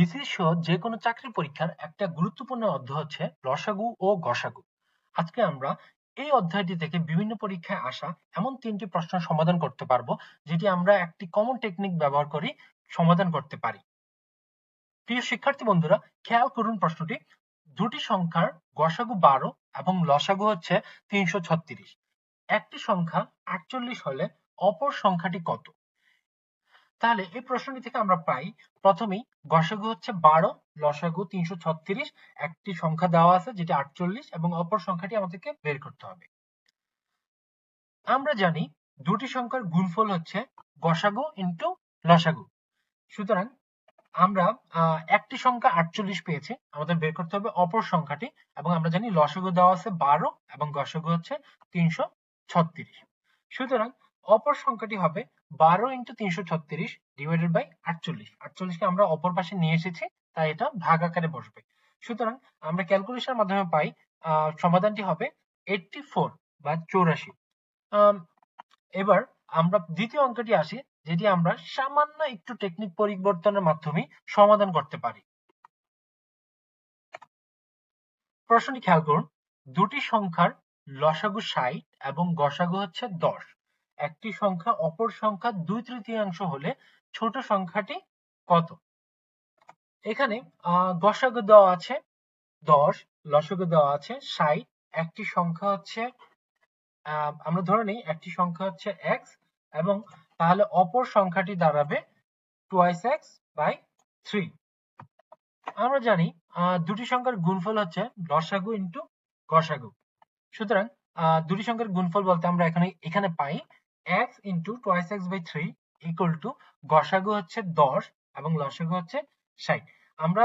BCS সহ যে কোনো চাকরির পরীক্ষার একটা গুরুত্বপূর্ণ অধ্যায় হচ্ছে লসাগু ও গসাগু। আজকে আমরা এই অধ্যায়টি থেকে বিভিন্ন পরীক্ষায় আসা এমন তিনটি প্রশ্ন সমাধান করতে পারব, যেটি আমরা একটি কমন টেকনিক ব্যবহার করি সমাধান করতে পারি। প্রিয় শিক্ষার্থী বন্ধুরা, খেয়াল করুন প্রশ্নটি। দুটি সংখ্যার গসাগু বারো এবং লসাগু হচ্ছে তিনশো ছত্রিশ। একটি সংখ্যা আটচল্লিশ হলে অপর সংখ্যাটি কত? তাহলে এই প্রশ্নটি থেকে আমরা পাই, প্রথমেই গসাগু হচ্ছে বারো, লসাগু তিনশো ছত্রিশ, একটি সংখ্যা দেওয়া আছে যেটি আটচল্লিশ এবং অপর সংখ্যাটি আমাদেরকে বের করতে হবে। আমরা জানি দুটি সংখ্যার গুণফল হচ্ছে গসাগু ইন্টু লসাগু। সুতরাং আমরা একটি সংখ্যা আটচল্লিশ পেয়েছি, আমাদের বের করতে হবে অপর সংখ্যাটি এবং আমরা জানি লসাগু দেওয়া আছে বারো এবং গসাগু হচ্ছে তিনশো ছত্রিশ। সুতরাং অপর সংখ্যাটি হবে বারো ইন্টু তিনশো ছত্রিশ ডিভাইডেড বাই আটচল্লিশ। আটচল্লিশকে আমরা অপর পাশে নিয়ে এসেছি, তাই এটা ভাগ আকারে বসবে। সুতরাং আমরা ক্যালকুলেশনের মাধ্যমে পাই সমাধানটি হবে এইটটি ফোর বা চৌরাশি। এবার আমরা দ্বিতীয় অঙ্কটি আসি, যেটি আমরা সামান্য একটু টেকনিক পরিবর্তনের মাধ্যমে সমাধান করতে পারি। প্রশ্নটি খেয়াল করুন, দুটি সংখ্যার লসাগু ষাট এবং গসাগু হচ্ছে দশ। একটি সংখ্যা অপর সংখ্যা দুই তৃতীয়াংশ হলে ছোট সংখ্যাটি কত? এখানে গসাগু দেওয়া আছে, দশ লসাগু দেওয়া আছে, ষাট, একটি সংখ্যা হচ্ছে আমরা ধরে নিই, একটি সংখ্যা হচ্ছে এক্স এবং তাহলে অপর সংখ্যাটি দাঁড়াবে টুয়াইস এক্স বাই থ্রি আমরা জানি দুটি সংখ্যার গুণফল হচ্ছে লসাগু ইন্টু গসাগু সুতরাং দুটি সংখ্যার গুণফল বলতে আমরা এখানে এখানে পাই x into twice x by three equal to গসাগু হচ্ছে দশ এবং লসাগু হচ্ছে ষাট। আমরা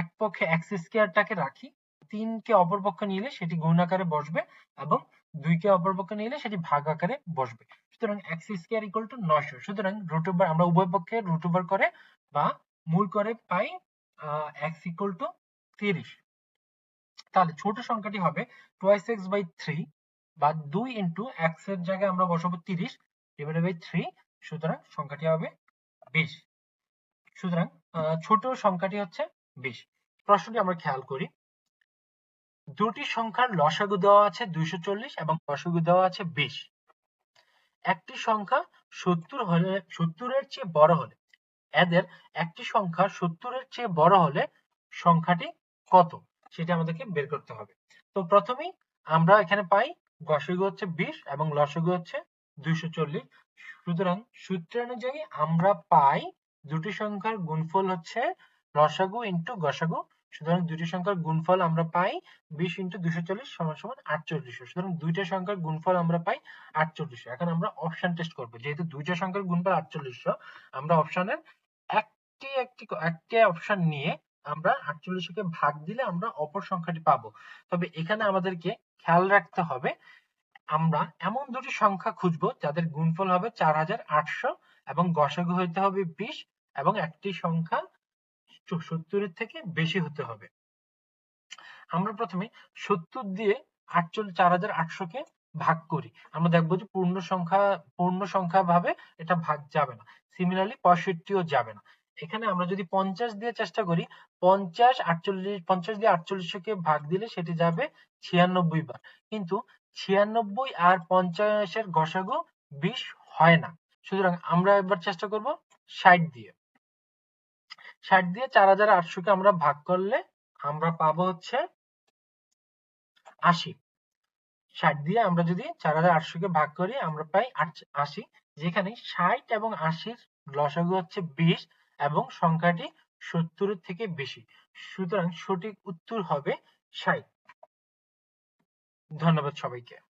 এক পক্ষে এক্স স্কোয়ারটাকে রাখি তিনকে অপর পক্ষে নিলে সেটি গুণ আকারে বসবে এবং দুইকে অপর পক্ষে নিলে সেটি ভাগ আকারে বসবে। সুতরাং এক্স স্কোয়ার ইকুয়াল টু নয়শো। সুতরাং রুট ওভার আমরা উভয় পক্ষে রুট ওভার করে বা মূল করে পাই এক্স ইকুয়াল টু তিরিশ। তাহলে ছোট সংখ্যাটি হবে টোয়াইস এক্স বাই থ্রি বা দুই ইন্টু এক্সের জায়গায় আমরা বসাবো তিরিশ ডিভাইডেড বাই থ্রি সুতরাং সংখ্যাটি হবে বিশ। সুতরাং ছোট সংখ্যাটি হচ্ছে বিশ। প্রশ্নটি আমরা খেয়াল করি। দুটি সংখ্যার লসাগু দেওয়া আছে দুইশো চল্লিশ এবং লসাগু দেওয়া আছে বিশ। একটি সংখ্যা সত্তর হলে, সত্তরের চেয়ে বড় হলে, এদের একটি সংখ্যা সত্তরের চেয়ে বড় হলে সংখ্যাটি কত? সেটা আমাদেরকে বের করতে হবে। তো প্রথমেই আমরা এখানে পাই গসাগু হচ্ছে বিশ এবং লসাগু হচ্ছে দুইশো চল্লিশ। সুতরাং সূত্র অনুযায়ী আমরা পাই দুটি সংখ্যার গুণফল হচ্ছে লসাগু ইন্টু গসাগু। সুতরাং দুটি সংখ্যার গুণফল আমরা পাই বিশ ইন্টু দুশো চল্লিশ সমান সমান আটচল্লিশশো। সুতরাং দুইটা সংখ্যার গুণফল আমরা পাই আটচল্লিশশো। এখন আমরা অপশন টেস্ট করব। যেহেতু দুইটা সংখ্যার গুণফল আটচল্লিশশো, আমরা অপশনের একটি একটি একটি অপশন নিয়ে আমরা আটচল্লিশকে ভাগ দিলে আমরা অপর সংখ্যাটি পাবো। তবে এখানে আমাদেরকে খেয়াল রাখতে হবে, আমরা এমন দুটি সংখ্যা খুঁজব যাদের গুণফল হবে চার হাজার আটশো এবং গসাগু হইতে হবে বিশ এবং একটি সংখ্যা সত্তরের থেকে বেশি হতে হবে। আমরা প্রথমে সত্তর দিয়ে আটচল্লিশ, চার হাজার আটশোকে ভাগ করি। আমরা দেখব যে পূর্ণ সংখ্যা পূর্ণ সংখ্যা ভাবে এটা ভাগ যাবে না। সিমিলারলি পঁয়ষট্টিও যাবে না। এখানে আমরা যদি পঞ্চাশ দিয়ে চেষ্টা করি, পঞ্চাশ, আটচল্লিশ, পঞ্চাশ দিয়ে আটচল্লিশকে ভাগ দিলে সেটি যাবে ছিয়ানব্বই বার। কিন্তু ছিয়ানব্বই আর পঞ্চাশের গসাগু বিশ হয় না। সুতরাং আমরা এবার চেষ্টা করব ষাট দিয়ে। ষাট দিয়ে চার হাজার আটশো কে আমরা ভাগ করলে আমরা পাবো হচ্ছে আশি। ষাট দিয়ে আমরা যদি চার হাজার আটশো কে ভাগ করি, আমরা পাই আশি। যেখানে ষাট এবং আশির লসাগু হচ্ছে বিশ এবং সংখ্যাটি সত্তরের থেকে বেশি। সুতরাং সঠিক উত্তর হবে ষাট। ধন্যবাদ সবাইকে।